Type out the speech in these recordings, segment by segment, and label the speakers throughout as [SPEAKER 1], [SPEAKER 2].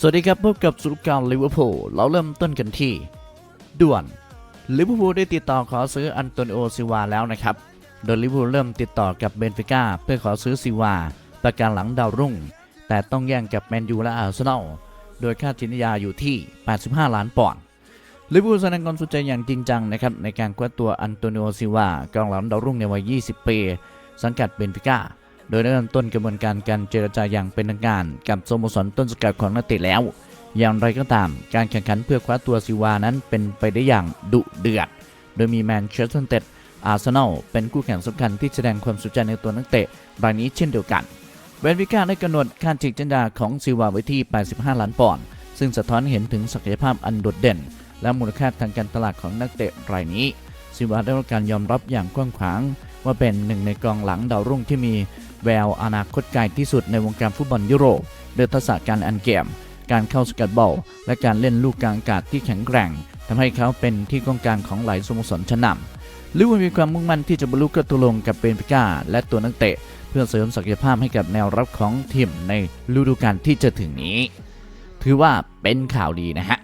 [SPEAKER 1] สวัสดีครับ พบกับสุรการลิเวอร์พูลเราเริ่มต้นกันที่ ด่วนลิเวอร์พูลได้ติดต่อขอซื้ออันโตนิโอซิวาแล้วนะครับ โดยลิเวอร์พูลเริ่มติดต่อกับเบนฟิก้าเพื่อขอซื้อซิวาประการหลังดาวรุ่ง แต่ต้องแย่งกับแมนยูและอาร์เซนอลโดยค่าจินยาอยู่ที่ 85 ล้านปอนด์ลิเวอร์พูลแสดงความสนใจอย่างจริงจังนะครับในการคว้าตัวอันโตนิโอซิวากองหลังดาวรุ่งในวัย 20 ปี สังกัดเบนฟิก้า โดยได้เริ่มต้นกระบวนการการเจรจาอย่างเป็นทางการกับสโมสรต้นสกัดของนักเตะแล้ว อย่างไรก็ตาม การแข่งขันเพื่อคว้าตัวซิวานั้นเป็นไปได้อย่างดุเดือด โดยมีแมนเชสเตอร์ยูไนเต็ดอาร์เซนอลเป็นคู่แข่งสำคัญที่แสดงความสนใจในตัวนักเตะรายนี้เช่นเดียวกัน เวนวิก้าได้กำหนดค่าจิกจันดาของซิวาไว้ที่ 85 ล้านปอนด์ ซึ่งสะท้อนเห็นถึงศักยภาพอันโดดเด่น และมูลค่าทางการตลาดของนักเตะรายนี้ ซิวาได้รับการยอมรับอย่างกว้างขวาง ว่าเป็นหนึ่งในกองหลังดาวรุ่งที่มี แววอนาคตไกลที่สุดในวงการฟุตบอลยุโรปด้วยทักษะการอันเกม การเข้าสกัดบอลและการเล่นลูกกลางอากาศที่แข็งแกร่งทำให้เขาเป็นที่กองกางของหลายสโมสรชั้นนำลิเวอร์พูลมีความมุ่งมั่นที่จะบรรลุกระตุลงกับเบนฟิก้าและตัวนักเตะ เพื่อเสริมศักยภาพให้กับแนวรับของทีมในฤดูกาลที่จะถึงนี้ ถือว่าเป็นข่าวดีนะฮะ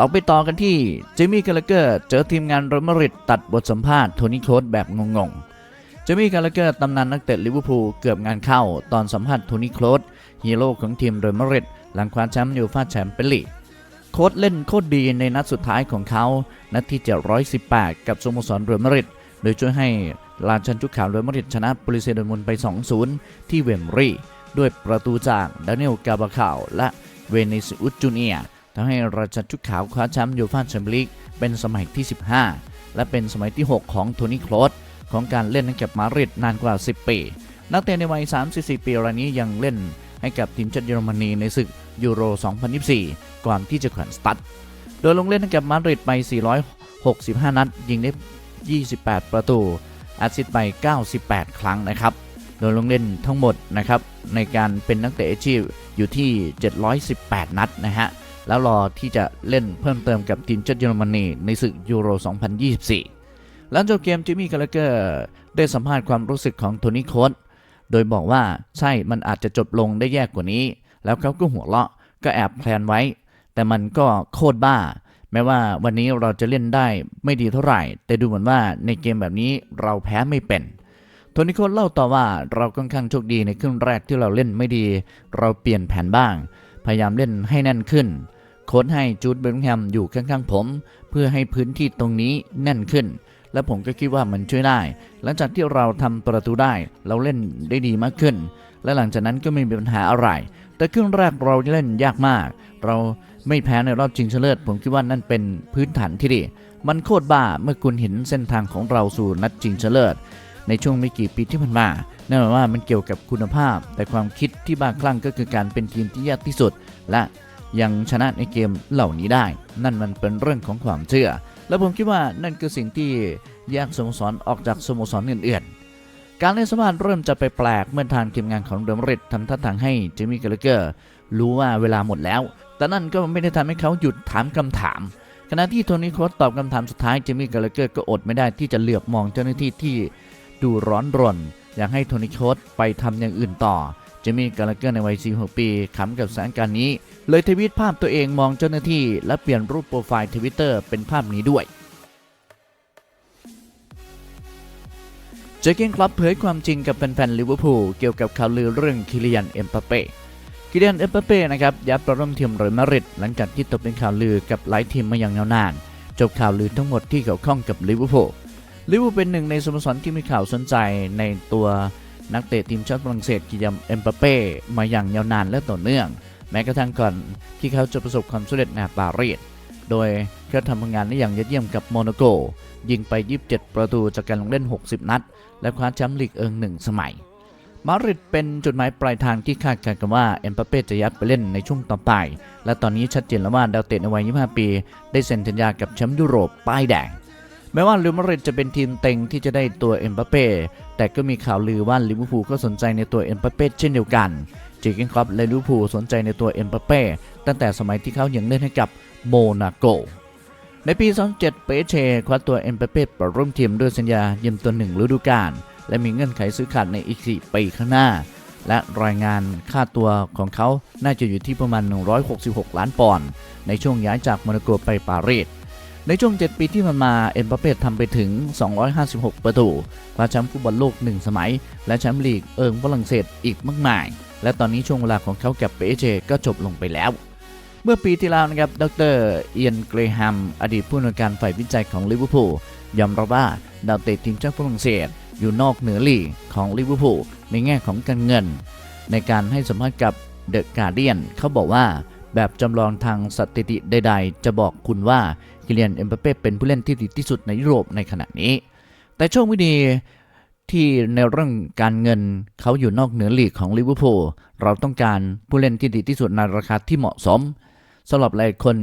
[SPEAKER 1] เราไปต่อกันที่เจมี่กาลเกอร์เจอทีมงานเรอัลมาดริดตัดบทสัมภาษณ์โทนี่โคสแบบงงๆ เจมี่กาลเกอร์ตำนานนักเตะลิเวอร์พูลเกือบงานเข้าตอนสัมภาษณ์โทนี่โคลสฮีโร่ของทีมเรอัลมาดริดหลังคว้าแชมป์ยูฟ่าแชมเปี้ยนลีกโค้ดเล่นโคตรดีในนัดสุดท้ายของเขานัดที่ 718 กับสโมสรเรอัลมาดริดโดยช่วยให้ลานชันชุกขาวเรอัลมาดริดชนะบริเซโดมุนไป 2-0 ที่เวมบรีด้วยประตูจากดานิเอลกาบาคาวและเวเนซิอุสจูเนียร์ ทำให้ราชชุดขาวคว้าแชมป์ยูฟ่าแชมเปี้ยนลีกเป็นสมัยที่ 15 และเป็นสมัยที่ 6 ของโทนี่โคลสของการเล่นให้กับมาดริดนานกว่า 10 ปี นักเตะในวัย 34 ปีรายนี้ยังเล่นให้กับทีมชาติเยอรมนีในศึกยูโร 2024 ก่อนที่จะแขวนสตัดโดยลงเล่นให้กับมาดริดไป 465 นัด ยิงได้ 28 ประตูอสซิสต์ไป 98 ครั้งนะครับ โดยลงเล่นทั้งหมดนะครับในการเป็นนักเตะอาชีพอยู่ที่ 718 นัดนะฮะ แล้วรอที่จะเล่นเพิ่มเติมกับทีมชาติเยอรมนีในศึกยูโร 2024 หลังจบเกมจิมมี่กาลเกอร์ได้สัมภาษณ์ความรู้สึกของโทนี่โคสโดยบอกว่าใช่มันอาจจะจบลงได้แย่กว่านี้ แล้วเขาก็หัวเราะก็แอบแพลนไว้ แต่มันก็โคตรบ้า แม้ว่าวันนี้เราจะเล่นได้ไม่ดีเท่าไหร่ แต่ดูเหมือนว่าในเกมแบบนี้เราแพ้ไม่เป็นโทนี่โคสเล่าต่อว่าเราค่อนข้างโชคดีในครึ่งแรกที่เราเล่นไม่ดี เราเปลี่ยนแผนบ้าง พยายามเล่นให้แน่นขึ้น โค้ชให้จูดเบลลิงแฮมอยู่ข้างๆผม เพื่อให้พื้นที่ตรงนี้แน่นขึ้น และผมก็คิดว่ามันช่วยได้ หลังจากที่เราทำประตูได้ เราเล่นได้ดีมากขึ้น และหลังจากนั้นก็ไม่มีปัญหาอะไร แต่ครึ่งแรกเราเล่นยากมาก เราไม่แพ้ในรอบชิงชนะเลิศผมคิดว่านั่นเป็นพื้นฐานที่ดี มันโคตรบ้าเมื่อคุณเห็นเส้นทางของเราสู่นัดชิงชนะเลิศในช่วงไม่กี่ปีที่ผ่านมาแน่นอนว่ามันเกี่ยวกับคุณภาพ แต่ความคิดที่บ้าคลั่งก็คือการเป็นทีมที่ยากที่สุด และ ยังชนะในเกมเหล่านี้ได้ นั่นมันเป็นเรื่องของความเชื่อ และผมคิดว่านั่นคือสิ่งที่แยกสโมสรออกจากสโมสรอื่นๆ การเล่นสมานเริ่มจะไปแปลกเมื่อทางทีมงานของเดมริดทำท่าทางให้เจมี่กาลเกอร์รู้ว่าเวลาหมดแล้ว แต่นั่นก็ไม่ได้ทำให้เขาหยุดถามคำถาม ขณะที่โทนี่โครสตอบคำถามสุดท้ายเจมี่กาลเกอร์ก็อดไม่ได้ที่จะเหลือบมองเจ้าหน้าที่ที่ดูร้อนรน อยากให้โทนี่โครสไปทำอย่างอื่นต่อ จมี่กาลเกอร์ในวัย 46 ปีขำกับสถานการณ์นี้ เลยทวิตภาพตัวเองมองเจ้าหน้าที่ และเปลี่ยนรูปโปรไฟล์ทวิตเตอร์เป็นภาพนี้ด้วย เจเกนคลับเผยความจริงกับแฟนๆลิเวอร์พูลเกี่ยวกับข่าวลือเรื่องคิริยันเอ็มปาเป้คิริยันเอ็มปาเป้นะครับย้ายไปร่วมทีมเรอัลมาดริดหลังจากที่ตกเป็นข่าวลือกับหลายทีมมาอย่างยาวนาน จบข่าวลือทั้งหมดที่เกี่ยวข้องกับลิเวอร์พูลลิเวอร์พูลเป็นหนึ่งในสโมสรที่มีข่าวสนใจในตัว นักเตะทีมชาติฝรั่งเศสกิยามเอ็มปาเป้มาอย่างยาวนานและต่อเนื่อง แม้กระทั่งก่อนที่เขาจะประสบความสำเร็จในปารีสโดยเขาทำผลงานได้อย่างยอดเยี่ยมกับโมนาโก ยิงไป 27 ประตูจากการลงเล่น 60 นัด และคว้าแชมป์ลีกเอิงหนึ่งสมัย มาริดเป็นจุดหมายปลายทางที่คาดการณ์กันว่าเอ็มปาเป้จะยัดไปเล่นในช่วงต่อไป และตอนนี้ชัดเจนแล้วว่าดาวเตะในวัย 25 ปี ได้เซ็นสัญญากับแชมป์ยุโรปป้ายแดง แม้ว่าลิเรอัลมาดริดจะเป็นทีมเต็งที่จะได้ตัวเอ็มบัปเป้แต่ก็มีข่าวลือว่าลิเวอร์พูลก็สนใจในตัวเอ็มบัปเป้เช่นเดียวกันเจเกนคลับและลิเวอร์พูลสนใจในตัวเอ็มบัปเป้ตั้งแต่สมัยที่เขายังเล่นให้กับโมนาโกในปี 2007 เปเชคว้าตัวเอ็มบัปเป้ไปร่วมทีมด้วยสัญญายืมตัวหนึ่งฤดูกาลและมีเงื่อนไขซื้อขาดในอีก 4 ปีข้างหน้า และรายงานค่าตัวของเขาน่าจะอยู่ที่ประมาณ 166 ล้านปอนด์ในช่วงย้ายจากโมนาโกไปปารีส ในช่วง 7 ปีที่มันมา เอ็มบัปเป้ทำไปถึง 256 ประตูคว้าแชมป์ฟุตบอลโลก 1 สมัย และแชมป์ลีกเอิงฝรั่งเศสอีกมากมาย และตอนนี้ช่วงเวลาของเขากับเปเจก็จบลงไปแล้ว เมื่อปีที่แล้วนะครับ ดรเอียนเกรแฮมอดีตผู้อำนวยการฝ่ายวิจัยของลิเวอร์พูลยอมรับว่าดาวเตะทีมชาติฝรั่งเศส อยู่นอกเหนือลีกของลิเวอร์พูลในแง่ของการเงิน ในการให้สัมภาษณ์กับเดอะการ์เดียนเขาบอกว่า แบบจำลองทางสถิติใด ๆ จะบอกคุณว่ากิเลียนเอ็มบัปเป้เป็นผู้เล่นที่ดีที่สุดในยุโรปในขณะนี้ แต่โชคไม่ดีที่ในเรื่องการเงินเขาอยู่นอกเหนือลีกของลิเวอร์พูลเราต้องการผู้เล่นที่ดีที่สุดในราคาที่เหมาะสมสำหรับหลายคน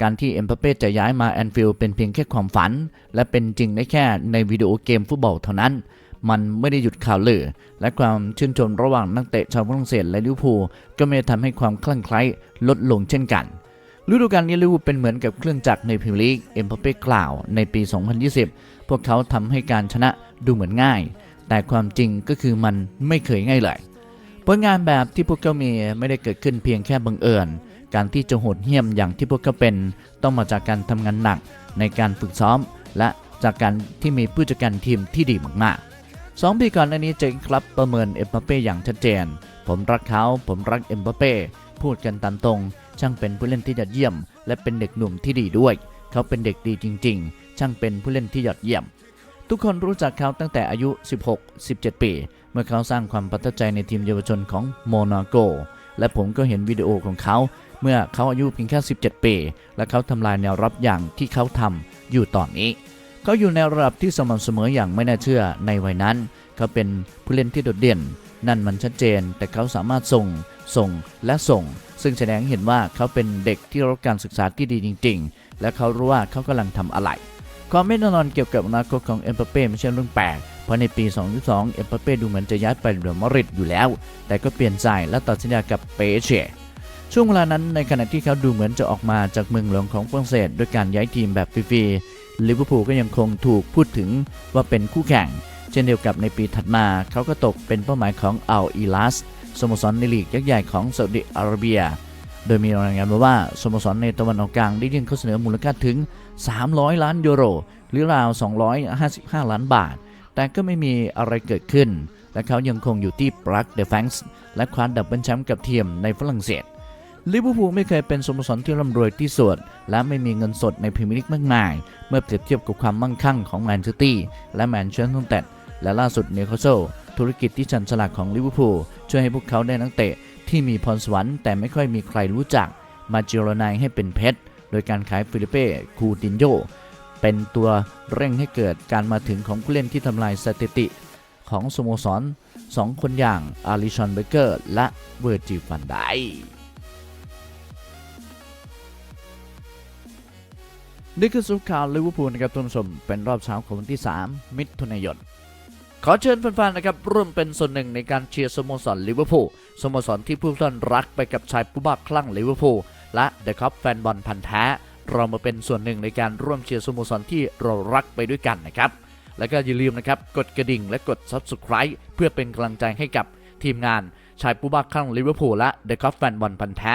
[SPEAKER 1] การที่เอ็มบัปเป้จะย้ายมาแอนฟิลด์เป็นเพียงแค่ความฝัน และเป็นจริงได้แค่ในวิดีโอเกมฟุตบอลเท่านั้น มันไม่ได้หยุดข่าวลือ และความชื่นชมระหว่างนักเตะชาวฝรั่งเศสและลิเวอร์พูลก็ไม่ได้ทำให้ความคลั่งไคล้ลดลงเช่นกันฤดูกาลนี้ลิเวอร์พูลเป็นเหมือนกับเครื่องจักรในพรีเมียร์ลีกเอ็มบัปเป้กล่าวในปี 2020 พวกเขาทำให้การชนะดูเหมือนง่าย แต่ความจริงก็คือมันไม่เคยง่ายเลยผลงานแบบที่พวกเขามีไม่ได้เกิดขึ้นเพียงแค่บังเอิญ การที่จะโหดเหี้ยมอย่างที่พวกเขาเป็น ต้องมาจากการทำงานหนักในการฝึกซ้อม และจากการที่มีผู้จัดการทีมที่ดีมากๆ สองปีก่อนหน้านี้เจอครับประเมินเอ็มบัปเป้อย่างชัดเจน ผมรักเขาผมรักเอ็มบัปเป้พูดกันตามตรง ช่างเป็นผู้เล่นที่ยอดเยี่ยม และเป็นเด็กหนุ่มที่ดีด้วย เขาเป็นเด็กดีจริง ๆ ช่างเป็นผู้เล่นที่ยอดเยี่ยม ทุกคนรู้จักเขาตั้งแต่อายุ 16-17 ปี เมื่อเขาสร้างความประทับใจในทีมเยาวชนของโมนาโก และผมก็เห็นวิดีโอของเขา เมื่อเขาอายุเพียงแค่ 17 ปี และเขาทำลายแนวรับอย่างที่เขาทำอยู่ตอนนี้ เขาอยู่ในระดับที่สม่ำเสมออย่างไม่น่าเชื่อในวัยนั้น เขาเป็นผู้เล่นที่โดดเด่น นั่นมันชัดเจน แต่เขาสามารถส่ง ส่งและส่ง ซึ่งแสดงเห็นว่าเขาเป็นเด็กที่รับการศึกษาที่ดีจริง ๆ และเขารู้ว่าเขากำลังทำอะไรความไม่แน่นอนเกี่ยวกับอนาคตของเอ็มบัปเป้ไม่ใช่เรื่องแปลก เพราะในปี 2022 เอ็มบัปเป้ดูเหมือนจะย้ายไปเรอัลมาดริดอยู่แล้ว แต่ก็เปลี่ยนใจและตัดสัญญากับเปเช่ช่วงเวลานั้นในขณะที่เขาดูเหมือนจะออกมาจากเมืองหลวงของฝรั่งเศสด้วยการย้ายทีมแบบฟรี ลิเวอร์พูลก็ยังคงถูกพูดถึงว่าเป็นคู่แข่ง เช่นเดียวกับในปีถัดมา เขาก็ตกเป็นเป้าหมายของอัลอีลัสสโมสรในลีกยักษ์ใหญ่ของซาอุดิอาระเบีย โดยมีรายงานมาว่าสโมสรในตะวันออกกลางได้ยื่นข้อเสนอมูลค่าถึง 300 ล้านยูโร หรือราว 255 ล้านบาท แต่ก็ไม่มีอะไรเกิดขึ้น และเขายังคงอยู่ที่ปรักเดฟ a งส์และคว้าดับเบิลแชมป์กับทีมในฝรั่งเศส ลิเวอร์พูลไม่เคยเป็นสโมสรที่ร่ำรวยที่สุด และไม่มีเงินสดในพรีเมียร์ลีกมากมาย เมื่อเปรียบเทียบกับความมั่งคั่งของแมนเชสเตอร์และแมนเชสเตอร์ยูไนเต็ดและล่าสุดนิวคาสเซิลธุรกิจที่ชันฉลาดของลิเวอร์พูลช่วยให้พวกเขาได้นักเตะที่มีพรสวรรค์แต่ไม่ค่อยมีใครรู้จัก มาเจรนายให้เป็นเพชรโดยการขายฟิลิเป้คูตินโยเป็นตัวเร่งให้เกิดการมาถึงของผู้เล่นที่ทำลายสถิติ ของสโมสรสองคนอย่างอาริชอนเบเกอร์ และเวอร์จิฟันได นี่คือสุขข่าวลิเวอร์พูลนะครับท่านผู้ชมเป็นรอบเช้าของวันที่ 3 มิถุนายน ขอเชิญแฟนๆนะครับร่วมเป็นส่วนหนึ่งในการเชียร์สโมสรลิเวอร์พูลสโมสรที่ผู้ท่านรักไปกับชายผู้บ้าคลั่งลิเวอร์พูลและเดอะคัพแฟนบอลพันธ์แท้เรามาเป็นส่วนหนึ่งในการร่วมเชียร์สโมสรที่เรารักไปด้วยกันนะครับ แล้วก็อย่าลืมนะครับกดกระดิ่งและกด Subscribe เพื่อเป็นกำลังใจให้กับทีมงานชายผู้บ้าคลั่งลิเวอร์พูลและเดอะคัพแฟนบอลพันธ์แท้